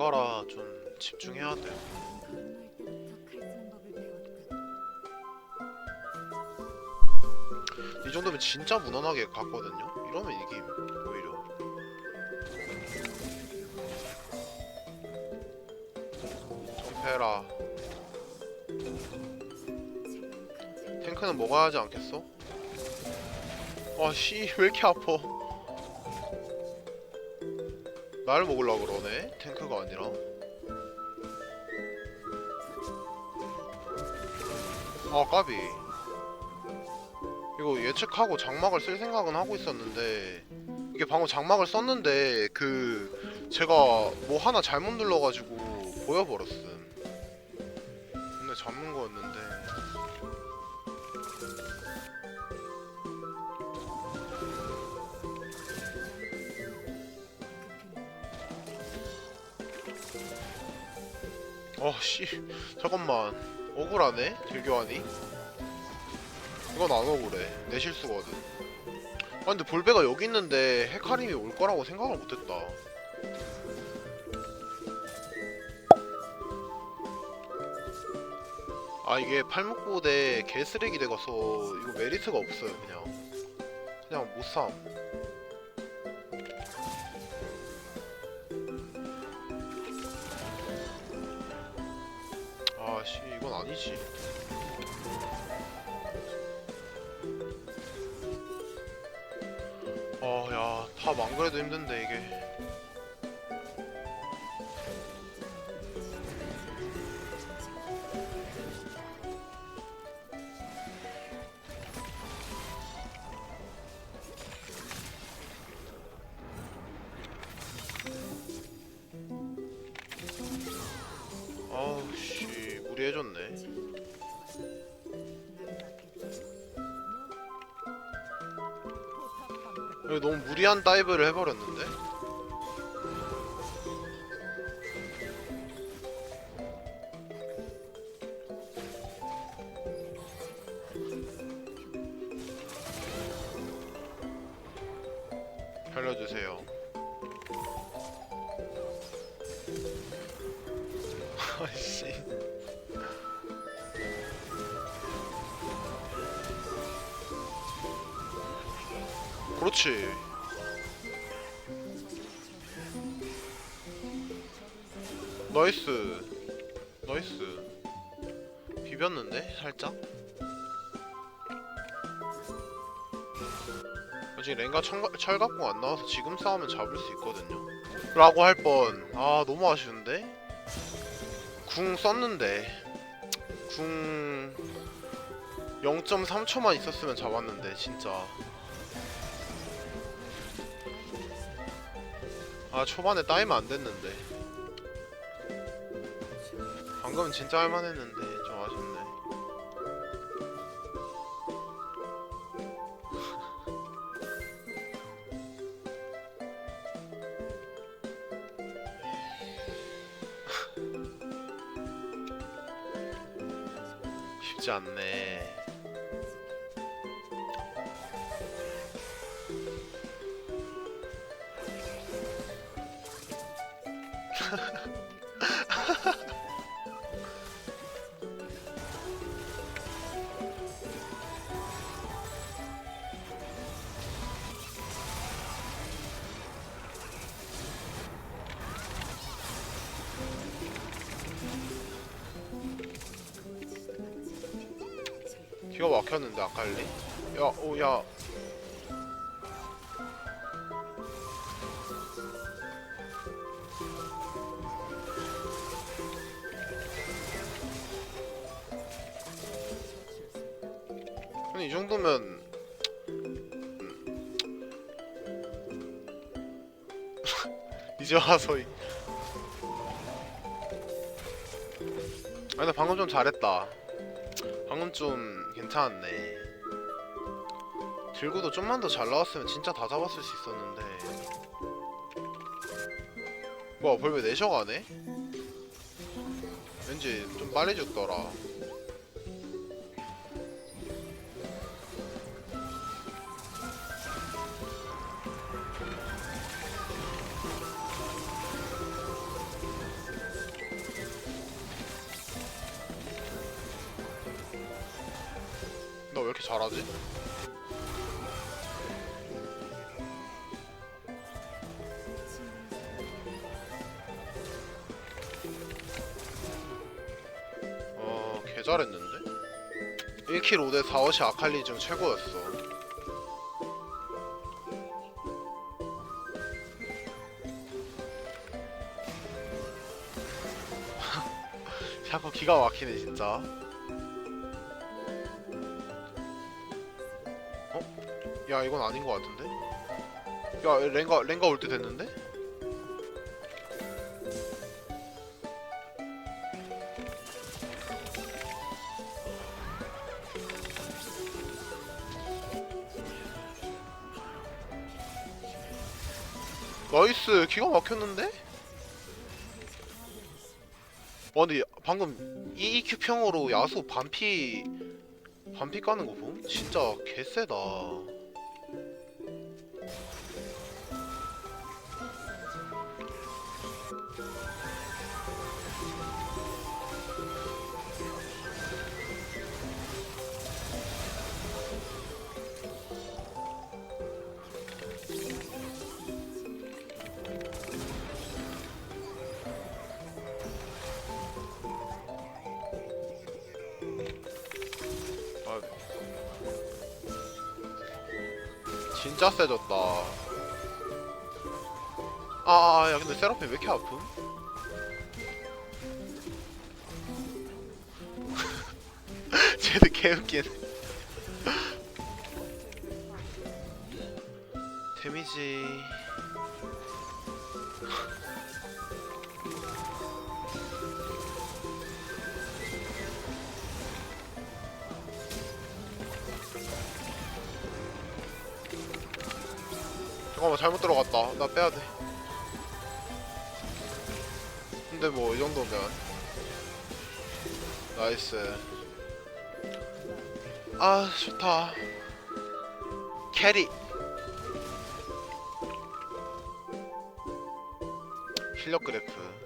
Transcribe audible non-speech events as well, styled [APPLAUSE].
거라 좀 집중해야 돼. 이 정도면 진짜 무난하게 갔거든요. 이러면 이게 오히려 점페라 탱크는 먹어야 하지 않겠어? 아씨 왜 이렇게 아파 날 먹으려 그러네. 탱크가 아니라. 아 까비. 이거 예측하고 장막을 쓸 생각은 하고 있었는데 이게 방금 장막을 썼는데 그 제가 뭐 하나 잘못 눌러가지고 보여버렸음. 근데 잡는 거였는데 어씨. 잠깐만. 억울하네 딜교환이. 이건 안 억울해. 내 실수거든. 아 근데 볼베가 여기 있는데 헤카림이 올 거라고 생각을 못했다. 아 이게 팔목보대 개쓰레기 돼가서 이거 메리트가 없어요 그냥. 그냥 못삼 씨 이건 아니지. 아야 탑안 그래도 힘든데 이게 씨 무리해줬네. 여기 너무 무리한 다이브를 해버렸는데? 살려주세요. [LAUGHS] 아씨 그렇지. 나이스. 나이스. 비볐는데? 살짝? 아직 랭가 철, 철갑공 안 나와서 지금 싸우면 잡을 수 있거든요. 라고 할 뻔. 아 너무 아쉬운데? 궁 썼는데. 궁 0.3초만 있었으면 잡았는데 진짜 아 초반에 따이면 안 됐는데. 방금은 진짜 할만했는데 좀 아쉽네. [LAUGHS] 쉽지 않네 기가 막혔는데 아칼리? 야, 오, 야. 이 정도면 [LAUGHS] 이제 와서 이... 아 근데 방금 좀 잘했다 방금 좀 괜찮았네. 들고도 좀만 더 잘 나왔으면 진짜 다 잡았을 수 있었는데. 뭐야, 벌왜 내셔가네? 왠지 좀 빨리 죽더라. 이렇게 잘하지? 어, 개 잘했는데? 1킬 5대 4어시 아칼리 중 최고였어. [LAUGHS] 샤코 기가 막히네 진짜. 야 이건 아닌 것 같은데? 야 랭가 랭가 올 때 됐는데? 나이스 기가 막혔는데? 어 근데 방금 EEQ 평으로 야수 반피 반피 까는 거 봄? 진짜 개쎄다 진짜 세졌다. 아, 아, 야, 근데 세라핀 왜 이렇게 아픔? [LAUGHS] 쟤도 개웃기네. [LAUGHS] 데미지. 잠깐만 잘못 들어갔다. 나 빼야 돼. 근데 뭐 이 정도면 나이스. 아 좋다. 캐리. 실력 그래프.